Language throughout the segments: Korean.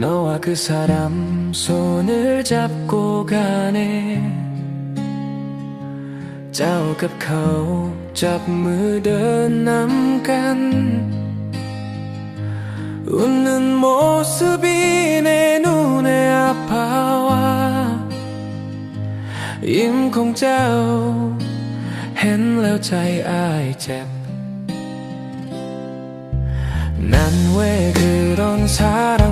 너와 그 사람 손을 잡고 가네. Chào gặp khẩu 웃는 모습이 내 눈에 아파와 임공자오 헨레오 차이 아이잽 난왜 그런 사람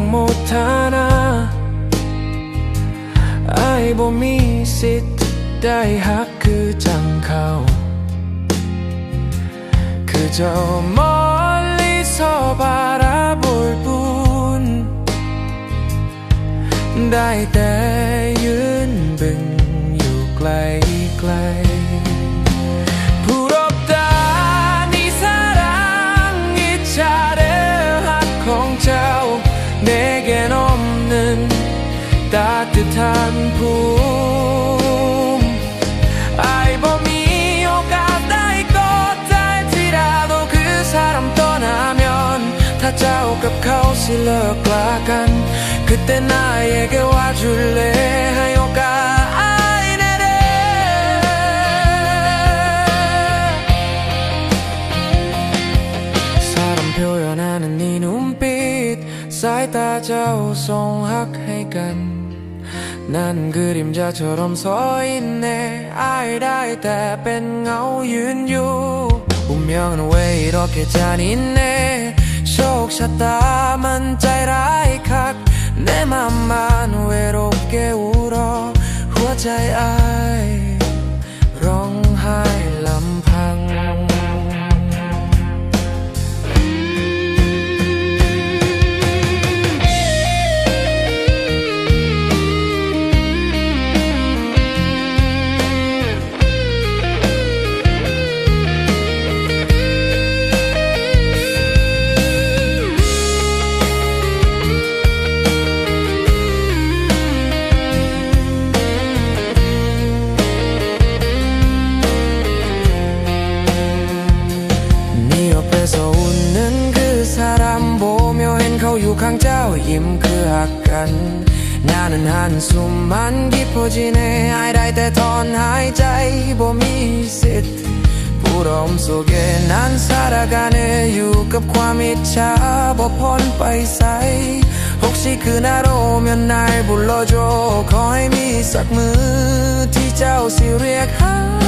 아이 봄이 시트 다이 하크 장카오 그저 멀리서 바라볼 뿐ได้แต่ยืนบึงอยู่ไกลไกลๆ 부럽다 네 사랑이 차려한 공짜오 내겐 없는 따뜻한 품 다시 럭락한 그때 나에게 와줄래? 하여간 표현하는 네 눈빛 사이다 자우송학해간. 난 그림자처럼 서있네. I died that been out you. 운명은 왜 이렇게 잔인해? 푹 쉬었다만 짜이라이칵 내 맘만 외롭게 울어. 후아자야. 나는 한숨만 깊어지네 아이라이 때던 하이자이 봄이 있을 부러움 속에 난 살아가네 유급과 미차 버펀 빠이사이 혹시 그날 오면 날 불러줘 거의 미삭무 뒤짜오 시리아카